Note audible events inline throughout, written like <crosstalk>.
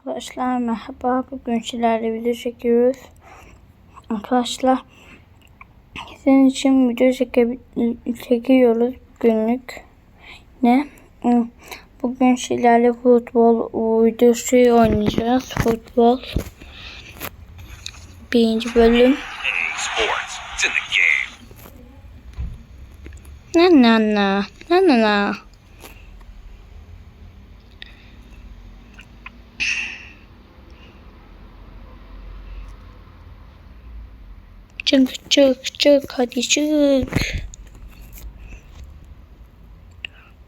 Arkadaşlar merhaba. Bugün sizlerle video çekiyoruz. Arkadaşlar sizin için video çeke çekiyoruz günlük. Ne? Bugün sizlerle futbol videosu oynayacağız. Futbol. Birinci bölüm. Na na na. Na na na. Çık çık çık hadi çık.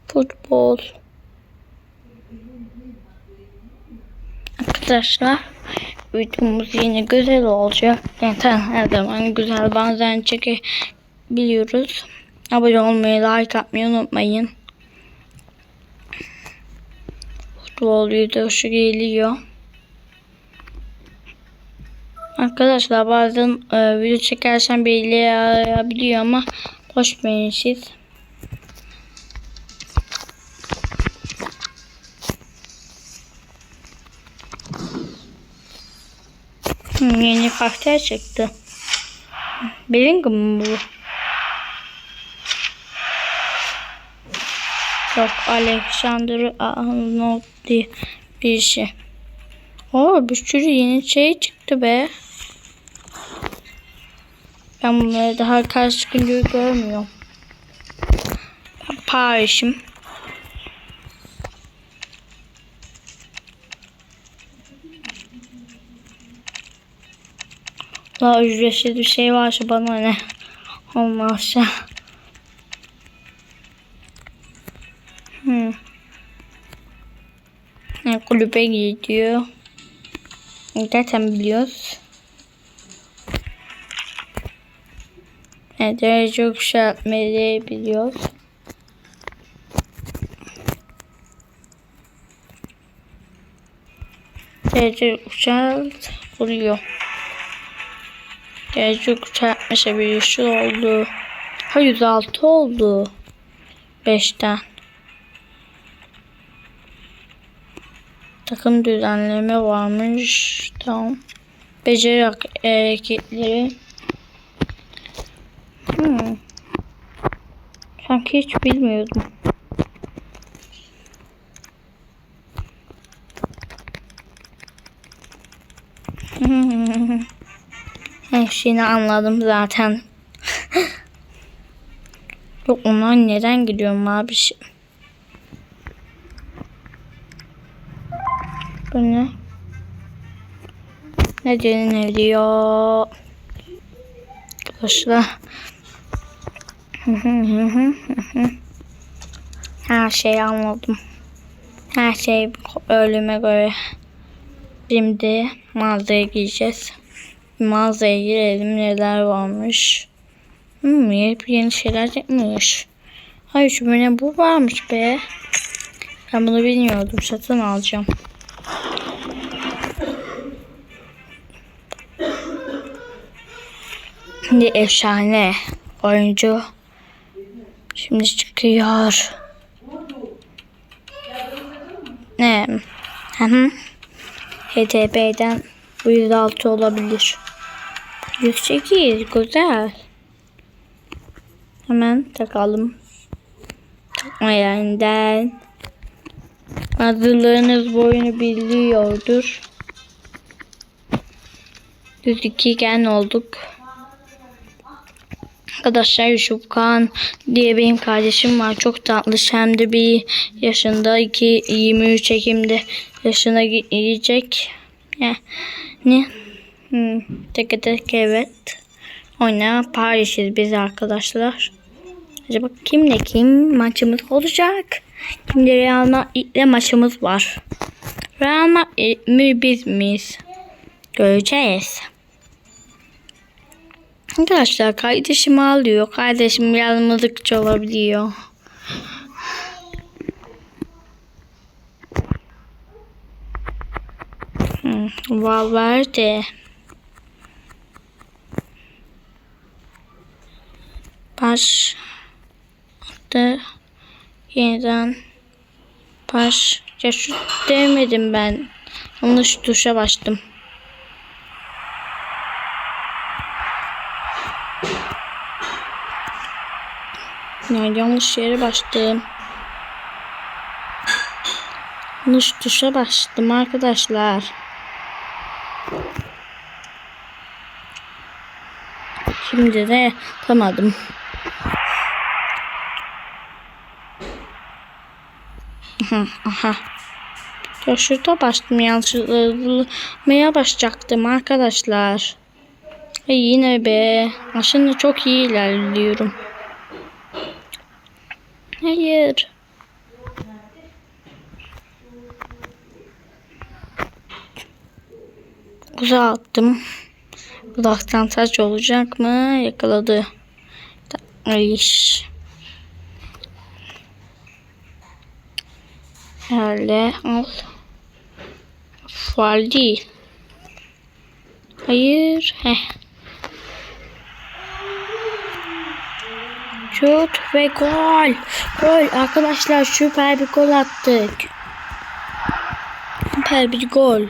Futbol. Arkadaşlar videomuz yine güzel olacak. Zaten her zaman güzel bazen çekebiliyoruz. Abone olmayı, like atmayı unutmayın. Futbol videosu geliyor. Arkadaşlar bazen e, video çekersen belli arayabiliyor ama verin siz. Hmm, yeni karakter çıktı. Bellingham mı bu? Yok Alexander Arnold diye bir şey. Oo bir sürü yeni şey çıktı be. Ben bunları daha karşı çıkınca görmüyorum. Paris'im. Daha ücretsiz bir şey varsa bana ne olmazsa. Hmm. Ne kulübe gidiyor. Zaten biliyoruz. Ne derece yükseltmeyi biliyoruz. Derece yükselt oluyor. Derece yükseltmesi bir şey oldu. Ha 106 oldu. 5'ten. Takım düzenleme varmış. Tamam. Beceri hareketleri. Hmm. Sanki hiç bilmiyordum. <laughs> Her şeyini anladım zaten. <laughs> Yok onlar neden gidiyorum abi? Bu ne? Ne deniliyor? Arkadaşlar. Her şeyi anladım. Her şey ölüme göre. Şimdi mağazaya gireceğiz. Mağazaya girelim neler varmış. Hmm, yeni, şeyler yapmış. Hayır şu ne bu varmış be. Ben bunu bilmiyordum. Satın alacağım. Şimdi efsane oyuncu şimdi çıkıyor. Ne? Hı hı. HTP'den bu 106 olabilir. 108 güzel. Hemen takalım. Takma yerinden. Hazırlığınız boyunu biliyordur. Düz ikigen olduk. Arkadaşlar Yusuf Kağan diye benim kardeşim var. Çok tatlı. Hem de bir yaşında. 2 23 Ekim'de yaşına girecek. Yani hmm, tek tek evet. Oyna Paris'iz biz arkadaşlar. Acaba kimle kim maçımız olacak? Şimdi Real Madrid'le maçımız var. Real Madrid mi biz miyiz? Göreceğiz. Arkadaşlar kardeşim ağlıyor. Kardeşim yalnızlıkça olabiliyor. Hmm, Valverde. Baş. Da yeniden baş. Ya şu demedim ben. Yanlış tuşa bastım. Ya yanlış yere bastım. Yanlış tuşa bastım arkadaşlar. Şimdi de yapamadım. Aha, aha. Ya şurada bastım yanlışlıkla basacaktım arkadaşlar. Ay yine be. Aslında çok iyi ilerliyorum. Hayır. Uzağa attım. Uzaktan taç olacak mı? Yakaladı. Ay. Öyle al. Faal değil. Hayır. Heh. Şut ve gol. Gol. Arkadaşlar süper bir gol attık. Süper bir gol.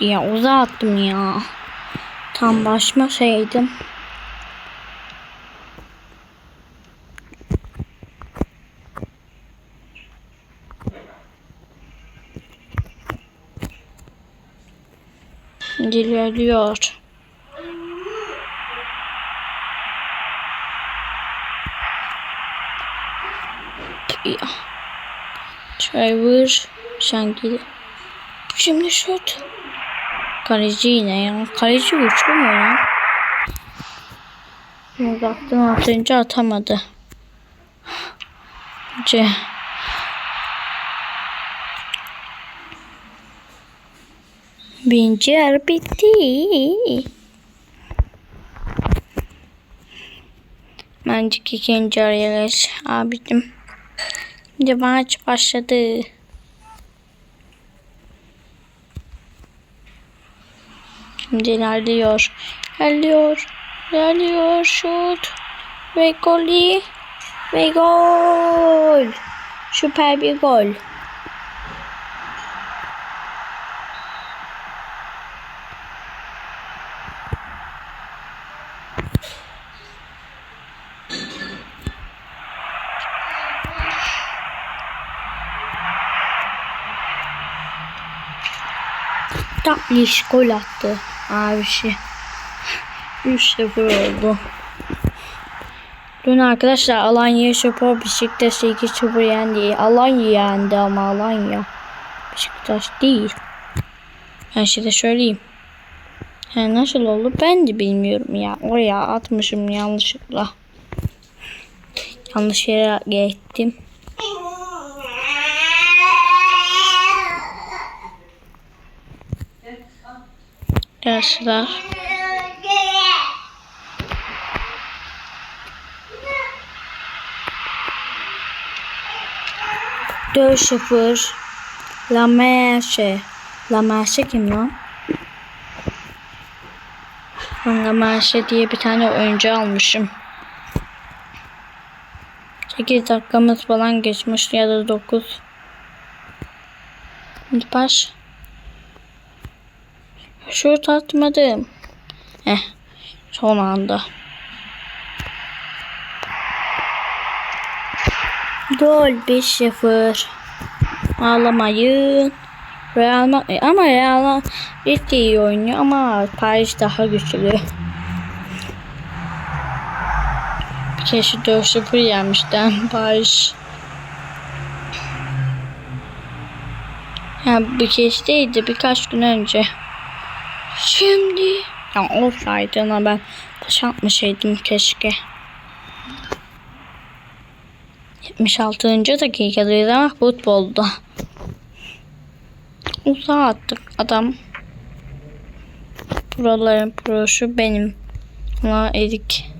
Ya uzağa ya. Tam başmasaydım. İlerliyor. Ya. Trevor Şangil. Şimdi şut. Kaleci yine ya. Kaleci güçlü mü ya? Uzaktan atınca atamadı. C. Birinci yarı bitti. Bence ikinci yarıya geç abicim. Maç başladı. Şimdi ilerliyor. İlerliyor. İlerliyor. Şut. Ve golü. Ve gol. Süper bir gol. Tatlış gol attı abisi. 3-0 oldu. Dün arkadaşlar Alanya Spor Beşiktaş'ı 2-0 yendi. Alanya yendi ama Alanya. Beşiktaş değil. Ben size söyleyeyim. Yani nasıl oldu ben de bilmiyorum ya. Oraya atmışım yanlışlıkla. Yanlış yere gittim. Arkadaşlar. Dört sıfır. La Merche. La Merche kim lan? La Merche diye bir tane oyuncu almışım. 8 dakikamız falan geçmiş ya da 9. Şimdi baş. Şut atmadım. Eh. Son anda. Gol 5-0. Ağlamayın. Real Madrid ama Real Madrid iyi oynuyor ama Paris daha güçlü. Kere 4-0 yenmişten Paris. Yani bir kez değildi birkaç gün önce. Şimdi ya of olsaydığına ben taş atmışaydım keşke. 76. dakikadayız ama futbolda. Uzağa attık adam. Buraların proşu benim. La edik.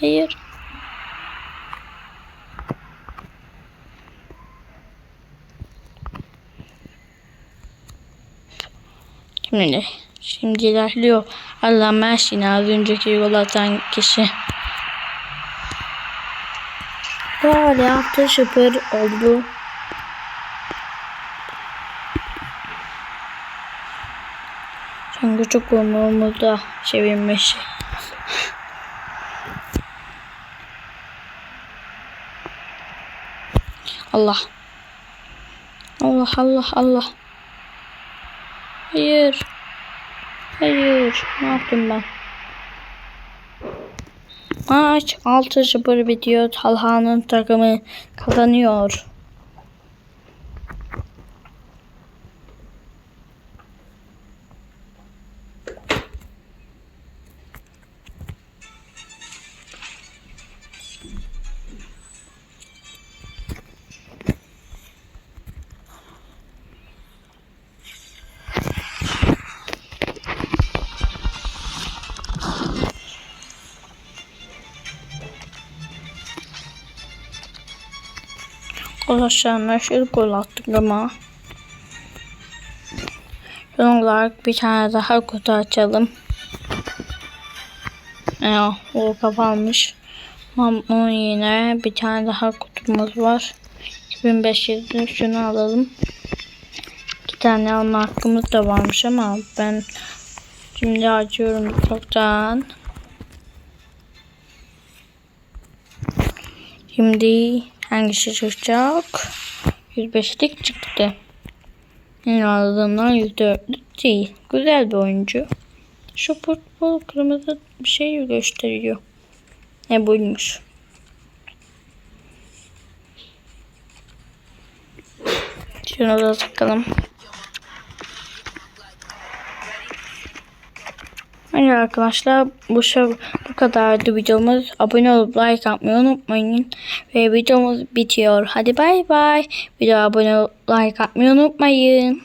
Hayır. Şimdi şimdi ilerliyor. Allah mersin az önceki yol atan kişi. Böyle yaptı şıpır oldu. Çünkü çok umurumda çevirmiş. Allah. Allah Allah Allah. Hayır. Hayır. Ne yaptım ben? Maç 6-0 bitiyor. Talha'nın takımı kazanıyor. Arkadaşlar meşhur gol attık ama. Son olarak bir tane daha kutu açalım. Ya, o kapanmış. Onun yine bir tane daha kutumuz var. 2500'de şunu alalım. İki tane alma hakkımız da varmış ama ben şimdi açıyorum çoktan. Şimdi hangisi çıkacak? 105'lik çıktı. En azından 104'lük değil. Güzel bir oyuncu. Şu futbol kırmızı bir şey gösteriyor. Ne buymuş? Şunu da takalım. Hadi arkadaşlar bu şey bu kadardı videomuz. Abone olup like atmayı unutmayın. Ve videomuz bitiyor. Hadi bay bay. Video abone olup like atmayı unutmayın.